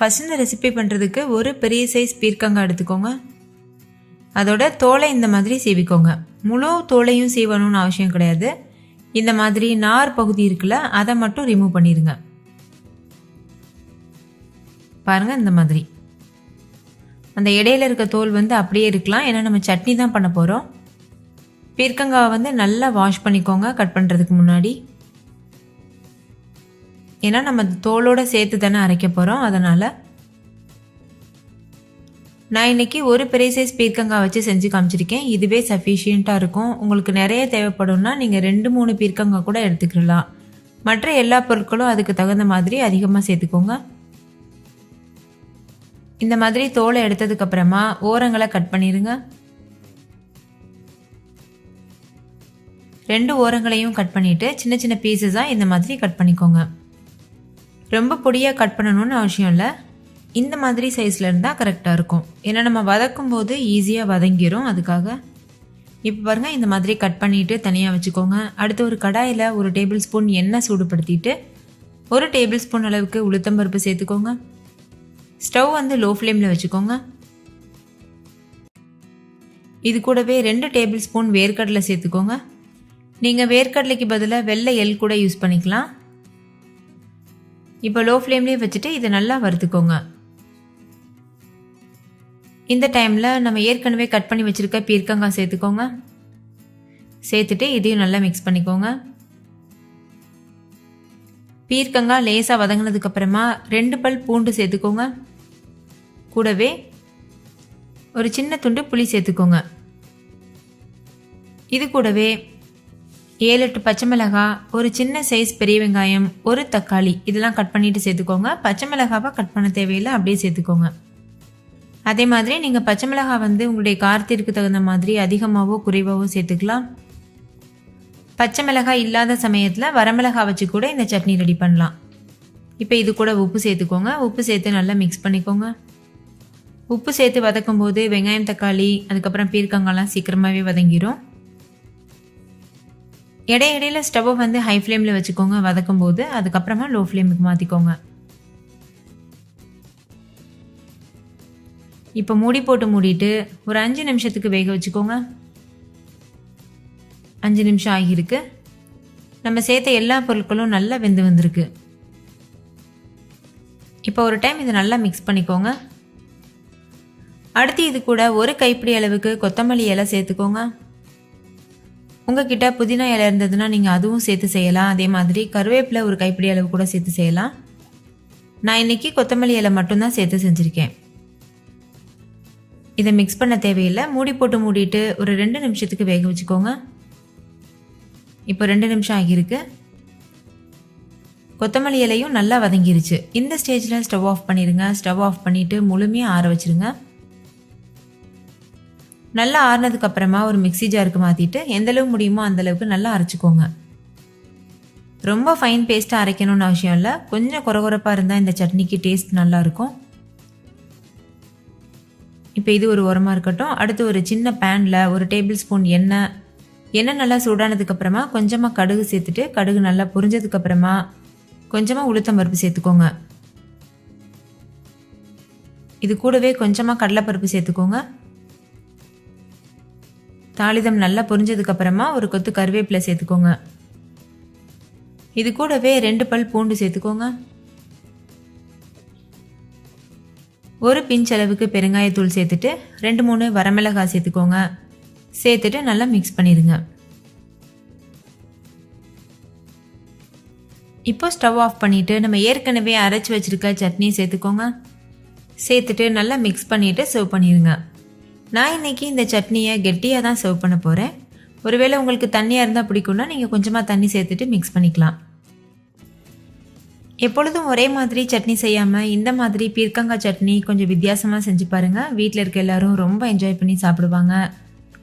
First இந்த recipe பண்ணுறதுக்கு ஒரு பெரிய சைஸ் பீர்க்கங்காய் எடுத்துக்கோங்க. அதோட தோலை இந்த மாதிரி சீவிக்கோங்க. முழு தோலையும் சீவணும்னு அவசியம் கிடையாது. இந்த மாதிரி நார் பகுதி இருக்குல்ல அதை மட்டும் ரிமூவ் பண்ணிடுங்க. பாருங்க இந்த மாதிரி. அந்த இடையில இருக்க தோல் வந்து அப்படியே இருக்கலாம். ஏன்னா நம்ம சட்னி தான் பண்ண போகிறோம் பீர்க்கங்காவை வந்து நல்லா வாஷ் பண்ணிக்கோங்க கட் பண்ணுறதுக்கு முன்னாடி. ஏன்னா நம்ம தோலோட சேர்த்து தானே அரைக்க போகிறோம் அதனால் நான் இன்னைக்கு ஒரு பெரிய சைஸ் பீர்க்கங்காய் வச்சு செஞ்சு காமிச்சிருக்கேன். இதுவே சஃபிஷியண்ட்டாக இருக்கும். உங்களுக்கு நிறைய தேவைப்படும்னா நீங்கள் ரெண்டு மூணு பீர்க்கங்காய் கூட எடுத்துக்கலாம். மற்ற எல்லா பொருட்களும் அதுக்கு தகுந்த மாதிரி அதிகமாக சேர்த்துக்கோங்க. இந்த மாதிரி தோலை எடுத்ததுக்கப்புறமா ஓரங்களை கட் பண்ணிடுங்க ரெண்டு ஓரங்களையும் கட் பண்ணிவிட்டு சின்ன சின்ன பீசஸாக இந்த மாதிரி கட் பண்ணிக்கோங்க. ரொம்ப பொடியாக கட் பண்ணணும்னு அவசியம் இல்லை. இந்த மாதிரி சைஸில் இருந்தால் கரெக்டாக இருக்கும். ஏன்னா நம்ம வதக்கும் போது ஈஸியாக வதங்கிடும் அதுக்காக இப்போ பாருங்கள் இந்த மாதிரி கட் பண்ணிவிட்டு தனியாக வச்சுக்கோங்க. அடுத்து ஒரு கடாயில் ஒரு டேபிள் ஸ்பூன் எண்ணெய் சூடுபடுத்திட்டு ஒரு டேபிள் ஸ்பூன் அளவுக்கு உளுத்தம்பருப்பு சேர்த்துக்கோங்க. ஸ்டவ் வந்து லோ ஃப்ளேமில் வச்சுக்கோங்க. இது கூடவே ரெண்டு டேபிள் ஸ்பூன் வேர்க்கடலை சேர்த்துக்கோங்க. நீங்கள் வேர்க்கடலைக்கு பதிலாக வெள்ளை எள் கூட யூஸ் பண்ணிக்கலாம். இப்போ லோ ஃப்ளேம்லேயே வச்சுட்டு இதை நல்லா வறுத்துக்கோங்க. இந்த டைமில் நம்ம ஏற்கனவே கட் பண்ணி வச்சுருக்க பீர்க்கங்காய் சேர்த்துக்கோங்க. சேர்த்துட்டு இதையும் நல்லா மிக்ஸ் பண்ணிக்கோங்க. பீர்க்கங்காய் லேசாக வதங்கினதுக்கப்புறமா ரெண்டு பல் பூண்டு சேர்த்துக்கோங்க. கூடவே ஒரு சின்ன துண்டு புளி சேர்த்துக்கோங்க. இது கூடவே ஏழு எட்டு பச்சை மிளகாய் ஒரு சின்ன சைஸ் பெரிய வெங்காயம் ஒரு தக்காளி. இதெல்லாம் கட் பண்ணிட்டு சேர்த்துக்கோங்க. பச்சை மிளகாவை கட் பண்ண தேவையில்லை. அப்படியே சேர்த்துக்கோங்க. அதே மாதிரி நீங்கள் பச்சை மிளகாய் வந்து உங்களுடைய காரத்திற்கு தகுந்த மாதிரி அதிகமாகவோ குறைவாகவோ சேர்த்துக்கலாம். பச்சை மிளகாய் இல்லாத சமயத்தில் வரமிளகாய் வச்சு கூட இந்த சட்னி ரெடி பண்ணலாம். இப்போ இது கூட உப்பு சேர்த்துக்கோங்க. உப்பு சேர்த்து நல்லா மிக்ஸ் பண்ணிக்கோங்க. உப்பு சேர்த்து வதக்கும் போது வெங்காயம் தக்காளி அதுக்கப்புறம் பீர்க்கங்காய்லாம் சீக்கிரமாகவே வதங்கிடும் இடை இடையில ஸ்டவ்வை வந்து ஹை ஃப்ளேமில் வச்சுக்கோங்க வதக்கும் போது அதுக்கப்புறமா லோ ஃப்ளேமுக்கு மாற்றிக்கோங்க இப்போ மூடி போட்டு மூடிட்டு ஒரு அஞ்சு நிமிஷத்துக்கு வேக வச்சுக்கோங்க. அஞ்சு நிமிஷம் ஆகியிருக்கு. நம்ம சேர்த்த எல்லா பொருட்களும் நல்லா வெந்து வந்திருக்கு. இப்போ ஒரு டைம் இதை நல்லா மிக்ஸ் பண்ணிக்கோங்க. அடுத்து இது கூட ஒரு கைப்பிடி அளவுக்கு கொத்தமல்லி இலை சேர்த்துக்கோங்க. உங்ககிட்ட புதினா இலை இருந்ததுன்னா நீங்கள் அதுவும் சேர்த்து செய்யலாம். அதே மாதிரி கருவேப்பிலை ஒரு கைப்பிடி அளவு கூட சேர்த்து செய்யலாம். நான் இன்னைக்கு கொத்தமல்லி இலை மட்டும்தான் சேர்த்து செஞ்சுருக்கேன். இதை மிக்ஸ் பண்ண தேவையில்லை. மூடி போட்டு மூடிட்டு ஒரு ரெண்டு நிமிஷத்துக்கு வேக வச்சுக்கோங்க. இப்போ ரெண்டு நிமிஷம் ஆகியிருக்கு. கொத்தமல்லி இலையும் நல்லா வதங்கிருச்சு. இந்த ஸ்டேஜில் ஸ்டவ் ஆஃப் பண்ணிடுங்க. ஸ்டவ் ஆஃப் பண்ணிவிட்டு முழுமையாக ஆற வச்சுருங்க. நல்லா ஆறுனதுக்கு அப்புறமா ஒரு மிக்சி ஜாருக்கு மாற்றிட்டு எந்தளவு முடியுமோ அந்தளவுக்கு நல்லா அரைச்சிக்கோங்க. ரொம்ப ஃபைன் பேஸ்ட்டாக அரைக்கணும்னு அவசியம் இல்லை. கொஞ்சம் குறகுறப்பாக இருந்தால் இந்த சட்னிக்கு டேஸ்ட் நல்லாயிருக்கும் இப்போ இது ஒரு உரமாக இருக்கட்டும். அடுத்து ஒரு சின்ன பேனில் ஒரு டேபிள் ஸ்பூன் எண்ணெய். எண்ணெய் நல்லா சூடானதுக்கப்புறமா கொஞ்சமாக கடுகு சேர்த்துட்டு கடுகு நல்லா புரிஞ்சதுக்கப்புறமா கொஞ்சமாக உளுத்தம் பருப்பு சேர்த்துக்கோங்க. இது கூடவே கொஞ்சமாக கடலைப்பருப்பு சேர்த்துக்கோங்க. தாளிதம் நல்லா பொரிஞ்சதுக்கப்புறமா ஒரு கொத்து கருவேப்பிலை சேர்த்துக்கோங்க. இது கூடவே ரெண்டு பல் பூண்டு சேர்த்துக்கோங்க. ஒரு பிஞ்ச் அளவுக்கு பெருங்காயத்தூள் சேர்த்துட்டு ரெண்டு மூணு வரமிளகாய் சேர்த்துக்கோங்க. சேர்த்துட்டு நல்லா மிக்ஸ் பண்ணிடுங்க. இப்போ ஸ்டவ் ஆஃப் பண்ணிவிட்டு நம்ம ஏற்கனவே அரைச்சி வச்சுருக்க சட்னி சேர்த்துக்கோங்க. சேர்த்துட்டு நல்லா மிக்ஸ் பண்ணிவிட்டு சர்வ் பண்ணிடுங்க. நான் இன்னைக்கு இந்த சட்னியை கெட்டியாக தான் சர்வ் பண்ண போகிறேன் ஒருவேளை உங்களுக்கு தண்ணியாக இருந்தால் பிடிக்கும்னா நீங்கள் கொஞ்சமாக தண்ணி சேர்த்துட்டு மிக்ஸ் பண்ணிக்கலாம். எப்பொழுதும் ஒரே மாதிரி சட்னி செய்யாமல் இந்த மாதிரி பீர்க்கங்காய் சட்னி கொஞ்சம் வித்தியாசமாக செஞ்சு பாருங்கள் வீட்டில் இருக்க எல்லாரும் ரொம்ப என்ஜாய் பண்ணி சாப்பிடுவாங்க.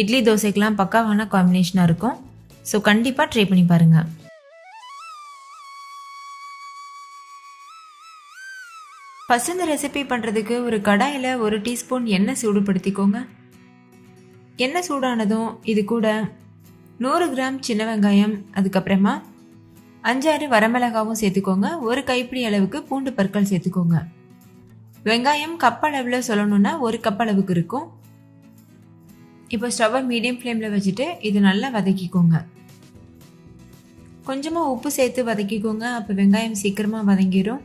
இட்லி தோசைக்கெலாம் பக்காவான காம்பினேஷனாக இருக்கும். ஸோ கண்டிப்பாக ட்ரை பண்ணி பாருங்கள் ஃபஸ்ட் இந்த ரெசிபி பண்ணுறதுக்கு ஒரு கடாயில் ஒரு டீஸ்பூன் எண்ணெய் சூடுபடுத்திக்கோங்க. எண்ணெய் சூடானதும் இது கூட நூறு கிராம் சின்ன வெங்காயம் அதுக்கப்புறமா அஞ்சாறு வரமிளகாவும் சேர்த்துக்கோங்க. ஒரு கைப்பிடி அளவுக்கு பூண்டு பற்கள் சேர்த்துக்கோங்க. வெங்காயம் கப் அளவில் சொல்லணும்னா ஒரு கப் அளவுக்கு இருக்கும். இப்போ ஸ்டவ்வை மீடியம் ஃப்ளேமில் வச்சுட்டு இது நல்லா வதக்கிக்கோங்க. கொஞ்சமாக உப்பு சேர்த்து வதக்கிக்கோங்க. அப்போ வெங்காயம் சீக்கிரமாக வதங்கிடும்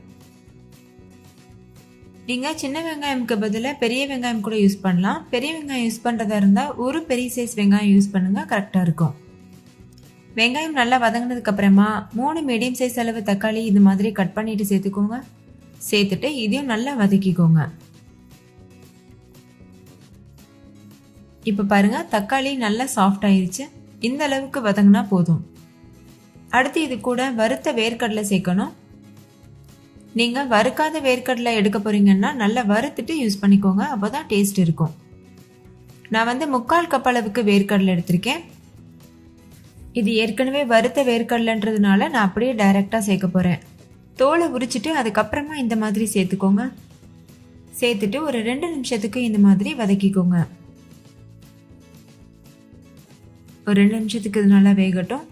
நீங்கள் சின்ன வெங்காயம்க்கு பதிலாக பெரிய வெங்காயம் கூட யூஸ் பண்ணலாம். பெரிய வெங்காயம் யூஸ் பண்ணுறதா இருந்தால் ஒரு பெரிய சைஸ் வெங்காயம் யூஸ் பண்ணுங்கள் கரெக்டாக இருக்கும். வெங்காயம் நல்லா வதங்கினதுக்கப்புறமா மூணு மீடியம் சைஸ் அளவு தக்காளி இது மாதிரி கட் பண்ணிட்டு சேர்த்துக்கோங்க. சேர்த்துட்டு இதையும் நல்லா வதக்கிக்கோங்க. இப்போ பாருங்க தக்காளி நல்லா சாஃப்ட் ஆயிருச்சு. இந்த அளவுக்கு வதங்கினா போதும். அடுத்து இது கூட வறுத்த வேர்க்கடலை சேர்க்கணும். நீங்கள் வறுக்காத வேர்க்கடலை எடுக்க போறீங்கன்னா நல்லா வறுத்துட்டு யூஸ் பண்ணிக்கோங்க. அப்போ தான் டேஸ்ட் இருக்கும். நான் வந்து முக்கால் கப் அளவுக்கு வேர்க்கடலை எடுத்திருக்கேன். இது ஏற்கனவே வறுத்த வேர்க்கடலைன்றதுனால நான் அப்படியே டைரெக்டாக சேர்க்க போகிறேன் தோலை உரிச்சிட்டு அதுக்கப்புறமா இந்த மாதிரி சேர்த்துக்கோங்க. சேர்த்துட்டு ஒரு ரெண்டு நிமிஷத்துக்கு இந்த மாதிரி வதக்கிக்கோங்க. ஒரு ரெண்டு நிமிஷத்துக்கு இது நல்லா வேகட்டும்.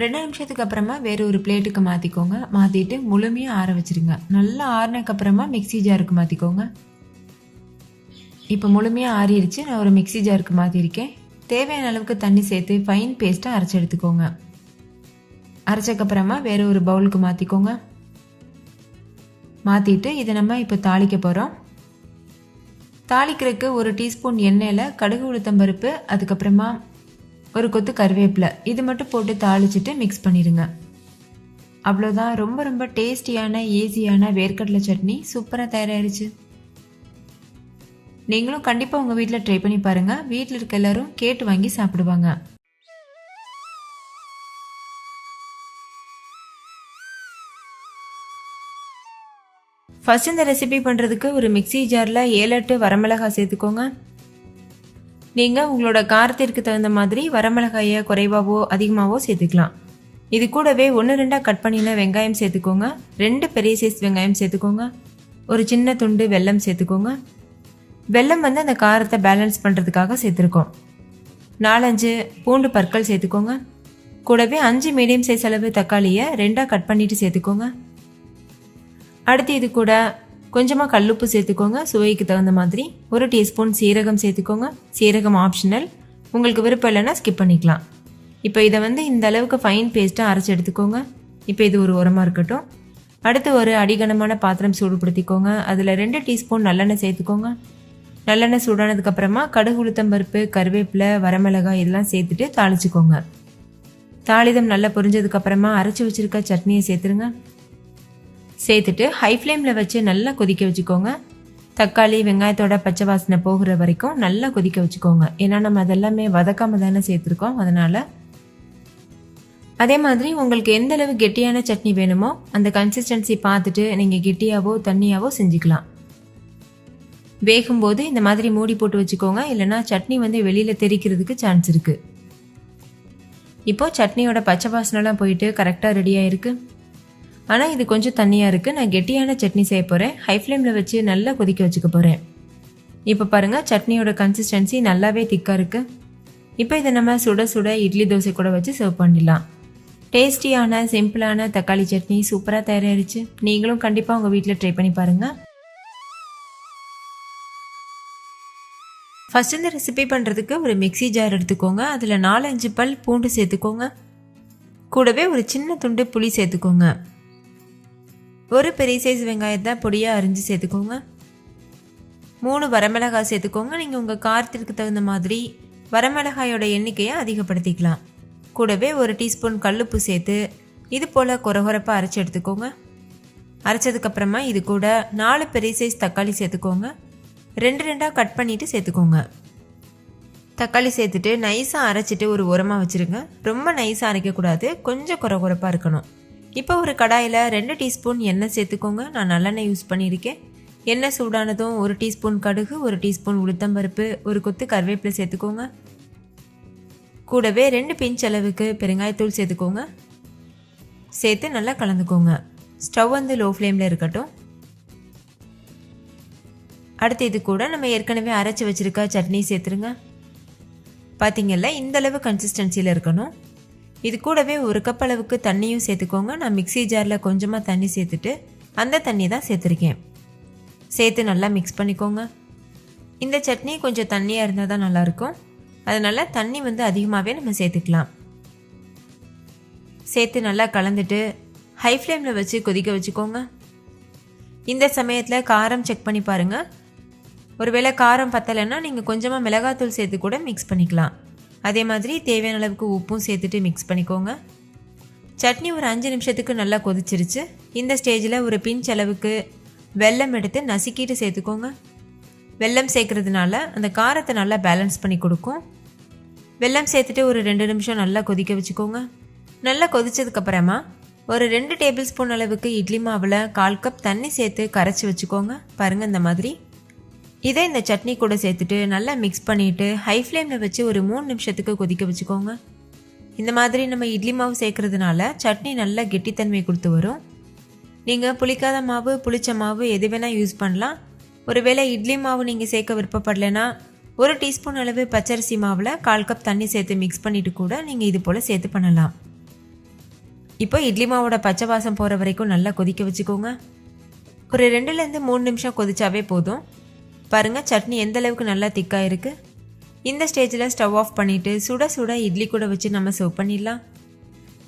ரெண்டு நிமிஷத்துக்கு அப்புறமா வேறு ஒரு பிளேட்டுக்கு மாற்றிக்கோங்க மாற்றிட்டு முழுமையாக ஆற வச்சிருங்க. நல்லா ஆறினக்கப்புறமா மிக்சி ஜாருக்கு மாற்றிக்கோங்க இப்போ முழுமையாக ஆறிடுச்சு நான் ஒரு மிக்சி ஜாருக்கு மாற்றிருக்கேன் தேவையான அளவுக்கு தண்ணி சேர்த்து ஃபைன் பேஸ்ட்டாக அரைச்சி எடுத்துக்கோங்க. அரைச்சக்கப்புறமா வேறு ஒரு பவுலுக்கு மாற்றிக்கோங்க மாற்றிட்டு இதை நம்ம இப்போ தாளிக்க போகிறோம் தாளிக்கிறதுக்கு ஒரு டீஸ்பூன் எண்ணெயில் கடுகு உளுத்தம்பருப்பு அதுக்கப்புறமா ஒரு கொத்து கருவேப்பிலை. இது மட்டும் போட்டு தாளிச்சிட்டு மிக்ஸ் பண்ணிடுங்க. அவ்வளோதான் ரொம்ப ரொம்ப டேஸ்டியான ஈஸியான வேர்க்கடலை சட்னி. சூப்பராக தயாராகிடுச்சு நீங்களும் கண்டிப்பாக உங்கள் வீட்டில் ட்ரை பண்ணி பாருங்கள் வீட்டில் இருக்க எல்லாரும் கேட்டு வாங்கி சாப்பிடுவாங்க. ஃபஸ்ட் இந்த ரெசிபி பண்ணுறதுக்கு ஒரு மிக்ஸி ஜாரில் ஏழு எட்டு வரமிளகாய் சேர்த்துக்கோங்க. நீங்கள் உங்களோட காரத்திற்கு தகுந்த மாதிரி வரமிளகாயை குறைவாவோ அதிகமாகவோ சேர்த்துக்கலாம். இது கூடவே ஒன்று ரெண்டாக கட் பண்ணின வெங்காயம் சேர்த்துக்கோங்க. ரெண்டு பெரிய சைஸ் வெங்காயம் சேர்த்துக்கோங்க. ஒரு சின்ன துண்டு வெல்லம் சேர்த்துக்கோங்க. வெல்லம் வந்து அந்த காரத்தை பேலன்ஸ் பண்ணுறதுக்காக சேர்த்துருக்கோம். நாலஞ்சு பூண்டு பற்கள் சேர்த்துக்கோங்க. கூடவே அஞ்சு மீடியம் சைஸ் அளவு தக்காளியை ரெண்டாக கட் பண்ணிட்டு சேர்த்துக்கோங்க. அடுத்து இது கூட கொஞ்சமாக கல்லுப்பு சேர்த்துக்கோங்க சுவைக்கு தகுந்த மாதிரி. ஒரு டீஸ்பூன் சீரகம் சேர்த்துக்கோங்க. சீரகம் ஆப்ஷனல் உங்களுக்கு விருப்பம் இல்லைன்னா ஸ்கிப் பண்ணிக்கலாம். இப்போ இதை வந்து இந்த அளவுக்கு ஃபைன் பேஸ்ட்டாக அரைச்சி எடுத்துக்கோங்க. இப்போ இது ஒரு உரமாக இருக்கட்டும். அடுத்து ஒரு அடிகனமான பாத்திரம் சூடுபடுத்திக்கோங்க. அதில் ரெண்டு டீஸ்பூன் நல்லெண்ணெய் சேர்த்துக்கோங்க. நல்லெண்ணெய் சூடானதுக்கப்புறமா கடுகு உளுத்தம்பருப்பு கருவேப்பிலை வரமிளகாய் இதெல்லாம் சேர்த்துட்டு தாளிச்சுக்கோங்க. தாளிதம் நல்லா பொரிஞ்சதுக்கப்புறமா அரைச்சி வச்சுருக்க சட்னியை சேர்த்துருங்க. சேர்த்துட்டு ஹை ஃப்ளேமில் வச்சு நல்லா கொதிக்க வச்சுக்கோங்க. தக்காளி வெங்காயத்தோட பச்சை வாசனை போகிற வரைக்கும் நல்லா கொதிக்க வச்சுக்கோங்க. ஏன்னா நம்ம அதெல்லாமே வதக்காம தானே சேர்த்துருக்கோம். அதனால் அதே மாதிரி உங்களுக்கு எந்த அளவு கெட்டியான சட்னி வேணுமோ அந்த கன்சிஸ்டன்சி பார்த்துட்டு நீங்கள் கெட்டியாவோ தண்ணியாவோ செஞ்சுக்கலாம். வேகும்போது இந்த மாதிரி மூடி போட்டு வச்சுக்கோங்க. இல்லைனா சட்னி வந்து வெளியில் தெரிக்கிறதுக்கு சான்ஸ் இருக்குது இப்போது சட்னியோட பச்சை வாசனைலாம் போயிட்டு கரெக்டாக ரெடியாக இருக்குது ஆனால் இது கொஞ்சம் தண்ணியாக இருக்குது நான் கெட்டியான சட்னி செய்ய போகிறேன் ஹை ஃப்ளேமில் வச்சு நல்லா கொதிக்க வச்சுக்க போகிறேன் இப்போ பாருங்கள் சட்னியோட கன்சிஸ்டன்சி நல்லாவே திக்காக இருக்குது இப்போ இதை நம்ம சுட சுட இட்லி தோசை கூட வச்சு சர்வ் பண்ணிடலாம். டேஸ்டியான சிம்பிளான தக்காளி சட்னி சூப்பராக தயாராகிடுச்சு நீங்களும் கண்டிப்பாக உங்கள் வீட்டில் ட்ரை பண்ணி பாருங்கள் ஃபஸ்ட் இந்த ரெசிபி பண்ணுறதுக்கு ஒரு மிக்சி ஜார் எடுத்துக்கோங்க. அதில் நாலஞ்சு பல் பூண்டு சேர்த்துக்கோங்க. கூடவே ஒரு சின்ன துண்டு புளி சேர்த்துக்கோங்க. ஒரு பெரிய சைஸ் வெங்காயத்தை பொடியாக அரிஞ்சு சேர்த்துக்கோங்க. மூணு வரமிளகாய் சேர்த்துக்கோங்க. நீங்கள் உங்கள் காரத்திற்கு தகுந்த மாதிரி வரமிளகாயோட எண்ணிக்கையை அதிகப்படுத்திக்கலாம். கூடவே ஒரு டீஸ்பூன் கல்லுப்பு சேர்த்து இது போல் குறகுறப்பாக அரைச்சி எடுத்துக்கோங்க. அரைச்சதுக்கப்புறமா இது கூட நாலு பெரிய சைஸ் தக்காளி சேர்த்துக்கோங்க. ரெண்டு ரெண்டாக கட் பண்ணிவிட்டு சேர்த்துக்கோங்க. தக்காளி சேர்த்துட்டு நைஸாக அரைச்சிட்டு ஒரு உரமாக வச்சுருங்க. ரொம்ப நைஸாக அரைக்கக்கூடாது. கொஞ்சம் குறை குறைப்பாக இருக்கணும். இப்போ ஒரு கடாயில் ரெண்டு டீஸ்பூன் எண்ணெய் சேர்த்துக்கோங்க. நான் நல்லெண்ணெய் யூஸ் பண்ணியிருக்கேன். எண்ணெய் சூடானதும் ஒரு டீஸ்பூன் கடுகு ஒரு டீஸ்பூன் உளுத்தம்பருப்பு ஒரு கொத்து கருவேப்பிலை சேர்த்துக்கோங்க. கூடவே ரெண்டு பிஞ்ச் அளவுக்கு பெருங்காயத்தூள் சேர்த்துக்கோங்க. சேர்த்து நல்லா கலந்துக்கோங்க. ஸ்டவ் வந்து லோ ஃப்ளேமில் இருக்கட்டும். அடுத்து இது கூட நம்ம ஏற்கனவே அரைச்சி வச்சுருக்க சட்னி சேர்த்துருங்க. பார்த்தீங்கல்ல இந்த அளவு கன்சிஸ்டன்சியில் இருக்கணும். இது கூடவே ஒரு கப் அளவுக்கு தண்ணியும் சேர்த்துக்கோங்க. நான் மிக்சி ஜாரில் கொஞ்சமாக தண்ணி சேர்த்துட்டு அந்த தண்ணி தான் சேர்த்துருக்கேன். சேர்த்து நல்லா மிக்ஸ் பண்ணிக்கோங்க. இந்த சட்னி கொஞ்சம் தண்ணியாக இருந்தால் தான் நல்லாயிருக்கும். அதனால் தண்ணி வந்து அதிகமாகவே நம்ம சேர்த்துக்கலாம். சேர்த்து நல்லா கலந்துட்டு ஹை ஃப்ளேமில் வச்சு கொதிக்க வச்சுக்கோங்க. இந்த சமயத்தில் காரம் செக் பண்ணி பாருங்கள் ஒருவேளை காரம் பத்தலைன்னா நீங்கள் கொஞ்சமாக மிளகாத்தூள் சேர்த்து கூட மிக்ஸ் பண்ணிக்கலாம். அதே மாதிரி தேவையான அளவுக்கு உப்பும் சேர்த்துட்டு மிக்ஸ் பண்ணிக்கோங்க. சட்னி ஒரு அஞ்சு நிமிஷத்துக்கு நல்லா கொதிச்சிருச்சு. இந்த ஸ்டேஜில் ஒரு பிஞ்ச் அளவுக்கு வெல்லம் எடுத்து நசுக்கிட்டு சேர்த்துக்கோங்க. வெல்லம் சேர்க்குறதுனால அந்த காரத்தை நல்லா பேலன்ஸ் பண்ணி கொடுக்கும். வெல்லம் சேர்த்துட்டு ஒரு ரெண்டு நிமிஷம் நல்லா கொதிக்க வச்சுக்கோங்க. நல்லா கொதிச்சதுக்கப்புறமா ஒரு ரெண்டு டேபிள் ஸ்பூன் அளவுக்கு இட்லி மாவில் கால் கப் தண்ணி சேர்த்து கரைச்சி வச்சுக்கோங்க. பாருங்கள் இந்த மாதிரி. இதை இந்த சட்னி கூட சேர்த்துட்டு நல்லா மிக்ஸ் பண்ணிவிட்டு ஹை ஃப்ளேமில் வச்சு ஒரு மூணு நிமிஷத்துக்கு கொதிக்க வச்சுக்கோங்க. இந்த மாதிரி நம்ம இட்லி மாவு சேர்க்கறதுனால சட்னி நல்லா கெட்டித்தன்மை கொடுத்து வரும். நீங்கள் புளிக்காத மாவு புளிச்ச மாவு எது வேணால் யூஸ் பண்ணலாம். ஒருவேளை இட்லி மாவு நீங்கள் சேர்க்க விருப்பப்படலைன்னா ஒரு டீஸ்பூன் அளவு பச்சரிசி மாவில் கால் கப் தண்ணி சேர்த்து மிக்ஸ் பண்ணிவிட்டு கூட நீங்கள் இது போல் சேர்த்து பண்ணலாம். இப்போ இட்லி மாவோட பச்சை வாசம் போகிற வரைக்கும் நல்லா கொதிக்க வச்சுக்கோங்க. ஒரு ரெண்டுலேருந்து மூணு நிமிஷம் கொதிச்சாவே போதும். பாருங்கள் சட்னி எந்த அளவுக்கு நல்லா திக்காக இருக்குது இந்த ஸ்டேஜில் ஸ்டவ் ஆஃப் பண்ணிவிட்டு சுட சுட இட்லி கூட வச்சு நம்ம சர்வ் பண்ணிடலாம்.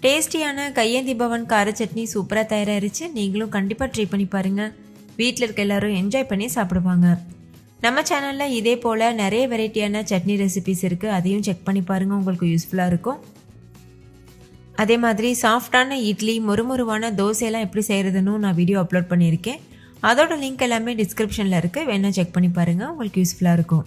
டேஸ்டியான கையேந்தி பவன் கார சட்னி சூப்பராக தயாராகிருச்சு நீங்களும் கண்டிப்பாக ட்ரை பண்ணி பாருங்கள் வீட்டில் இருக்க எல்லாரும் என்ஜாய் பண்ணி சாப்பிடுவாங்க. நம்ம சேனலில் இதே போல் நிறைய வெரைட்டியான சட்னி ரெசிபிஸ் இருக்குது அதையும் செக் பண்ணி பாருங்கள் உங்களுக்கு யூஸ்ஃபுல்லாக இருக்கும். அதே மாதிரி சாஃப்டான இட்லி மொறுமொருவான தோசையெல்லாம் எப்படி செய்கிறதுன்னு நான் வீடியோ அப்லோட் பண்ணியிருக்கேன். அதோட லிங்க் எல்லாமே டிஸ்கிரிப்ஷனில் இருக்குது வேணால் செக் பண்ணி பாருங்கள் உங்களுக்கு யூஸ்ஃபுல்லாக இருக்கும்.